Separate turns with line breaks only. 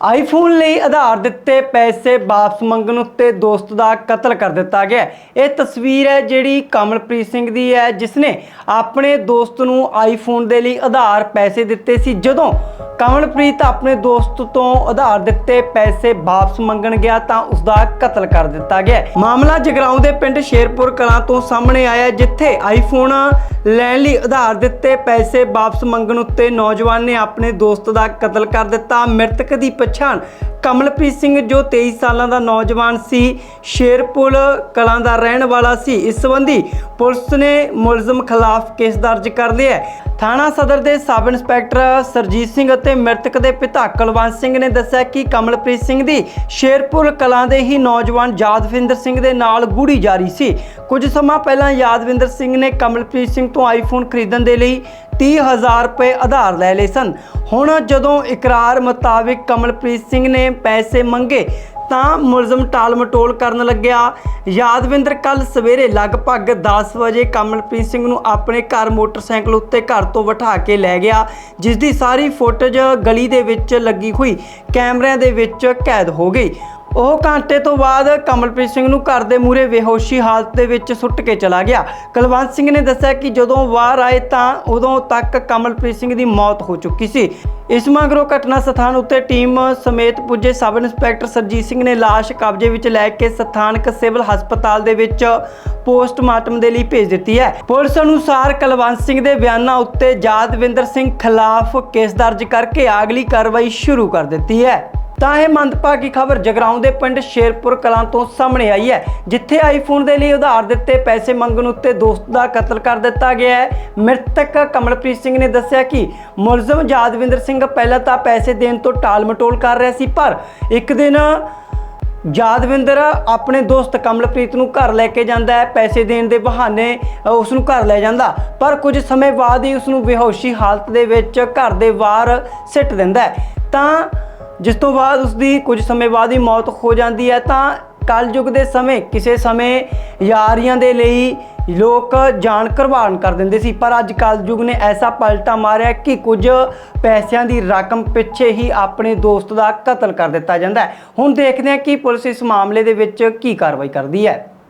IPhone ਲਈ ਆਧਾਰ ਦਿੱਤੇ ਪੈਸੇ ਵਾਪਸ ਮੰਗਣ ਉੱਤੇ ਦੋਸਤ ਦਾ ਕਤਲ ਕਰ ਦਿੱਤਾ ਗਿਆ ਇਹ ਤਸਵੀਰ ਹੈ ਜਿਹੜੀ ਕਮਲਪ੍ਰੀਤ ਸਿੰਘ ਦੀ ਹੈ ਜਿਸ ਨੇ ਆਪਣੇ ਦੋਸਤ ਨੂੰ ਆਈਫੋਨ ਦੇ ਲਈ ਆਧਾਰ ਪੈਸੇ ਦਿੱਤੇ ਸੀ। ਜਦੋਂ ਕਮਲਪ੍ਰੀਤ ਆਪਣੇ ਦੋਸਤ ਤੋਂ ਆਧਾਰ ਦਿੱਤੇ ਪੈਸੇ ਵਾਪਸ ਮੰਗਣ ਗਿਆ ਤਾਂ ਉਸ ਦਾ ਕਤਲ ਕਰ ਦਿੱਤਾ ਗਿਆ ਮਾਮਲਾ ਜਗਰਾਉਂ ਦੇ ਪਿੰਡ ਸ਼ੇਰਪੁਰ ਕਲਾਂ ਤੋਂ ਸਾਹਮਣੇ ਆਇਆ ਜਿੱਥੇ ਆਈਫੋਨ ਲੈਣ ਲਈ ਆਧਾਰ ਦਿੱਤੇ ਪੈਸੇ ਵਾਪਸ ਮੰਗਣ ਉੱਤੇ ਨੌਜਵਾਨ ਨੇ ਆਪਣੇ ਦੋਸਤ ਦਾ ਕਤਲ ਕਰ ਦਿੱਤਾ। ਮ੍ਰਿਤਕ ਦੀ ਪਛਾਣ ਕਮਲਪ੍ਰੀਤ ਸਿੰਘ, ਜੋ 23 ਸਾਲਾਂ ਦਾ ਨੌਜਵਾਨ ਸੀ, ਸ਼ੇਰਪੁਰ ਕਲਾਂ ਦਾ ਰਹਿਣ ਵਾਲਾ ਸੀ। ਇਸ ਸੰਬੰਧੀ ਪੁਲਿਸ ਨੇ ਮੁਲਜ਼ਮ ਖਿਲਾਫ ਕੇਸ ਦਰਜ ਕਰ ਲਿਆ ਹੈ। ਥਾਣਾ ਸਦਰ ਦੇ ਸਬ ਇੰਸਪੈਕਟਰ ਸਰਜੀਤ ਸਿੰਘ ਅਤੇ ਮ੍ਰਿਤਕ ਦੇ ਪਿਤਾ ਕੁਲਵੰਤ ਸਿੰਘ ਨੇ ਦੱਸਿਆ ਕਿ ਕਮਲਪ੍ਰੀਤ ਸਿੰਘ ਦੀ ਸ਼ੇਰਪੁਰ ਕਲਾਂ ਦੇ ਹੀ ਨੌਜਵਾਨ ਜਾਦਵਿੰਦਰ ਸਿੰਘ ਦੇ ਨਾਲ ਗੂੜੀ ਜਾਰੀ ਸੀ। ਕੁਝ ਸਮਾਂ ਪਹਿਲਾਂ ਯਾਦਵਿੰਦਰ ਸਿੰਘ ਨੇ ਕਮਲਪ੍ਰੀਤ ਸਿੰਘ ਤੋਂ ਆਈਫੋਨ ਖਰੀਦਣ ਦੇ ਲਈ 30000 ਰੁਪਏ ਆਧਾਰ ਲੈ ਲਏ ਸਨ। ਹੁਣ ਜਦੋਂ ਇਕਰਾਰ ਮੁਤਾਬਿਕ ਕਮਲਪ੍ਰੀਤ ਸਿੰਘ ਨੇ ਪੈਸੇ ਮੰਗੇ ਤਾਂ ਮੁਲਜ਼ਮ ਟਾਲ ਮਟੋਲ ਕਰਨ ਲੱਗਿਆ। ਯਾਦਵਿੰਦਰ ਕੱਲ ਸਵੇਰੇ ਲਗਭਗ 10 ਵਜੇ ਕਮਲਪ੍ਰੀਤ ਸਿੰਘ ਨੂੰ ਆਪਣੇ ਘਰ ਮੋਟਰਸਾਈਕਲ ਉੱਤੇ ਘਰ ਤੋਂ ਬਿਠਾ ਕੇ ਲੈ ਗਿਆ ਜਿਸ ਦੀ ਸਾਰੀ ਫੁਟੇਜ ਗਲੀ ਦੇ ਵਿੱਚ ਲੱਗੀ ਹੋਈ, ਕੈਮਰਿਆਂ ਦੇ ਵਿੱਚ ਕੈਦ ਹੋ ਗਈ। ਉਹ ਘੰਟੇ ਤੋਂ ਬਾਅਦ ਕਮਲਪ੍ਰੀਤ ਸਿੰਘ ਨੂੰ ਘਰ ਦੇ ਮੂਹਰੇ ਬੇਹੋਸ਼ੀ ਹਾਲਤ ਦੇ ਵਿੱਚ ਸੁੱਟ ਕੇ ਚਲਾ ਗਿਆ। ਕੁਲਵੰਤ ਸਿੰਘ ਨੇ ਦੱਸਿਆ ਕਿ ਜਦੋਂ ਬਾਹਰ ਆਏ ਤਾਂ ਉਦੋਂ ਤੱਕ ਕਮਲਪ੍ਰੀਤ ਸਿੰਘ ਦੀ ਮੌਤ ਹੋ ਚੁੱਕੀ ਸੀ। ਇਸ ਮਗਰੋਂ ਘਟਨਾ ਸਥਾਨ ਉੱਤੇ ਟੀਮ ਸਮੇਤ ਪੁੱਜੇ ਸਬ ਇੰਸਪੈਕਟਰ ਸਰਜੀਤ ਸਿੰਘ ਨੇ ਲਾਸ਼ ਕਬਜ਼ੇ ਵਿੱਚ ਲੈ ਕੇ ਸਥਾਨਕ ਸਿਵਲ ਹਸਪਤਾਲ ਦੇ ਵਿੱਚ ਪੋਸਟਮਾਰਟਮ ਦੇ ਲਈ ਭੇਜ ਦਿੱਤੀ ਹੈ। ਪੁਲਿਸ ਅਨੁਸਾਰ ਕੁਲਵੰਤ ਸਿੰਘ ਦੇ ਬਿਆਨਾਂ ਉੱਤੇ ਜਾਦਵਿੰਦਰ ਸਿੰਘ ਖਿਲਾਫ ਕੇਸ ਦਰਜ ਕਰਕੇ ਅਗਲੀ ਕਾਰਵਾਈ ਸ਼ੁਰੂ ਕਰ ਦਿੱਤੀ ਹੈ। ਤਾਂ ਇਹ ਮੰਦਭਾਗੀ ਖਬਰ ਜਗਰਾਉਂ ਦੇ ਪਿੰਡ ਸ਼ੇਰਪੁਰ ਕਲਾਂ ਤੋਂ ਸਾਹਮਣੇ ਆਈ ਹੈ, ਜਿੱਥੇ ਆਈਫੋਨ ਦੇ ਲਈ ਉਧਾਰ ਦਿੱਤੇ ਪੈਸੇ ਮੰਗਣ ਉੱਤੇ ਦੋਸਤ ਦਾ ਕਤਲ ਕਰ ਦਿੱਤਾ ਗਿਆ ਹੈ। ਮ੍ਰਿਤਕ ਕਮਲਪ੍ਰੀਤ ਸਿੰਘ ਨੇ ਦੱਸਿਆ ਕਿ ਮੁਲਜ਼ਮ ਯਾਦਵਿੰਦਰ ਸਿੰਘ ਪਹਿਲਾਂ ਤਾਂ ਪੈਸੇ ਦੇਣ ਤੋਂ ਟਾਲ ਮਟੋਲ ਕਰ ਰਿਹਾ ਸੀ, ਪਰ ਇੱਕ ਦਿਨ ਯਾਦਵਿੰਦਰ ਆਪਣੇ ਦੋਸਤ ਕਮਲਪ੍ਰੀਤ ਨੂੰ ਘਰ ਲੈ ਕੇ ਜਾਂਦਾ ਹੈ, ਪੈਸੇ ਦੇਣ ਦੇ ਬਹਾਨੇ ਉਸ ਨੂੰ ਘਰ ਲੈ ਜਾਂਦਾ, ਪਰ ਕੁਝ ਸਮੇਂ ਬਾਅਦ ਹੀ ਉਸ ਨੂੰ ਬੇਹੋਸ਼ੀ ਹਾਲਤ ਦੇ ਵਿੱਚ ਘਰ ਦੇ ਬਾਹਰ ਸਿੱਟ ਦਿੰਦਾ ਹੈ। ਤਾਂ ਜਿਸ ਤੋਂ ਬਾਅਦ ਉਸ ਦੀ ਕੁਝ ਸਮੇਂ ਬਾਅਦ ਹੀ ਮੌਤ ਹੋ ਜਾਂਦੀ ਹੈ, ਤਾਂ ਕਲਯੁਗ ਦੇ ਸਮੇਂ, ਕਿਸੇ ਸਮੇਂ ਯਾਰੀਆਂ ਦੇ ਲਈ ਲੋਕ ਜਾਨ ਕੁਰਬਾਨ ਕਰ ਦਿੰਦੇ ਸੀ। ਪਰ ਅੱਜ ਕਲਯੁਗ ਨੇ ਐਸਾ ਪਲਟਾ ਮਾਰਿਆ ਕਿ ਕੁਝ ਪੈਸਿਆਂ ਦੀ ਰਕਮ ਪਿੱਛੇ ਹੀ ਆਪਣੇ ਦੋਸਤ ਦਾ ਕਤਲ ਕਰ ਦਿੱਤਾ ਜਾਂਦਾ ਹੈ। ਹੁਣ ਦੇਖਦੇ ਹਾਂ ਕਿ ਪੁਲਿਸ ਇਸ ਮਾਮਲੇ ਦੇ ਵਿੱਚ ਕੀ ਕਾਰਵਾਈ ਕਰਦੀ ਹੈ।